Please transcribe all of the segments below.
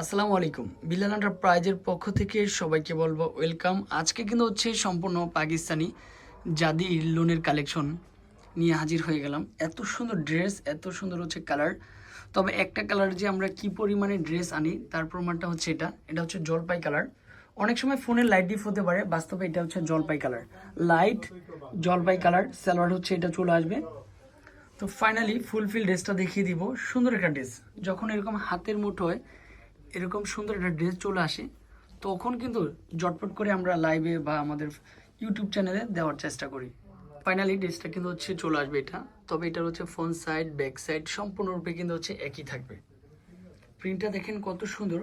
আসসালামু আলাইকুম। বিলাল প্রাইজের পক্ষ থেকে সবাইকে বলব ওয়েলকাম। আজকে কিন্তু হচ্ছে সম্পূর্ণ পাকিস্তানি জাদি লোনের কালেকশন নিয়ে হাজির হয়ে গেলাম। এত সুন্দর ড্রেস, এত সুন্দর হচ্ছে কালার। তবে একটা কালার যে আমরা কি পরিমাণে ড্রেস আনি, তার প্রমাণটা হচ্ছে এটা। এটা হচ্ছে জলপাই কালার। অনেক সময় ফোনে লাইট ডিপ হতে পারে, বাস্তবে এটা হচ্ছে জলপাই কালার। লাইট, জলপাই কালার, সালোয়ার হচ্ছে এটা চলে আসবে। তো ফাইনালি ফুলফিল ড্রেসটা দেখিয়ে দিব। সুন্দর একটা ড্রেস। যখন এরকম হাতের মুঠোয় এরকম সুন্দর একটা ড্রেস চলে আসে, তখন কিন্তু জটপট করে আমরা লাইভে বা আমাদের ইউটিউব চ্যানেলে দেওয়ার চেষ্টা করি। ফাইনালি ড্রেসটা কিন্তু হচ্ছে চলে আসবে এটা, তবে এটার হচ্ছে ফ্রন্ট সাইড ব্যাক সাইড সম্পূর্ণরূপে কিন্তু হচ্ছে একই থাকবে। প্রিন্টটা দেখেন কত সুন্দর।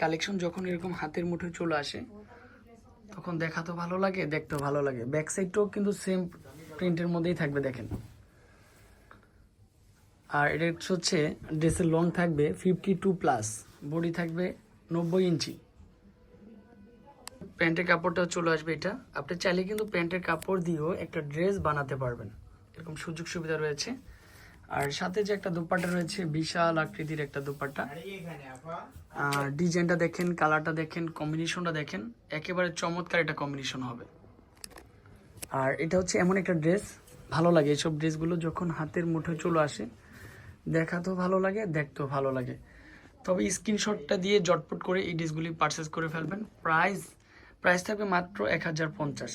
কালেকশন যখন এরকম হাতের মুঠোয় চলে আসে, তখন দেখা তো ভালো লাগে, দেখতেও ভালো লাগে। ব্যাক সাইডটাও কিন্তু সেম প্রিন্টের মধ্যেই থাকবে, দেখেন। আর এটা হচ্ছে ড্রেসের লং থাকবে ফিফটি টু প্লাস বডি থাকবে নব্বই ইঞ্চি। প্যান্টের কাপড়টা চলে আসবে এটা। আপনি চাইলে কিন্তু প্যান্টের কাপড় দিয়েও একটা ড্রেস বানাতে পারবেন। এরকম সুযোগ সুবিধা রয়েছে। আর সাথে যে একটা দোপাট্টা রয়েছে বিশাল আকৃতির একটা দোপাট্টা। আর ডিজাইনটা দেখেন কালারটা দেখেন কম্বিনেশনটা দেখেন একেবারে চমৎকার একটা কম্বিনেশন হবে। আর এটা হচ্ছে এমন একটা ড্রেস ভালো লাগে। এইসব ড্রেসগুলো যখন হাতের মুঠোয় চলে আসে দেখাতেও ভালো লাগে, দেখতেও ভালো লাগে। তবে স্ক্রিনশটটা দিয়ে জটপট করে এই ডিসগুলি পারচেস করে ফেলবেন। প্রাইস প্রাইস থাকবে মাত্র এক হাজার পঞ্চাশ।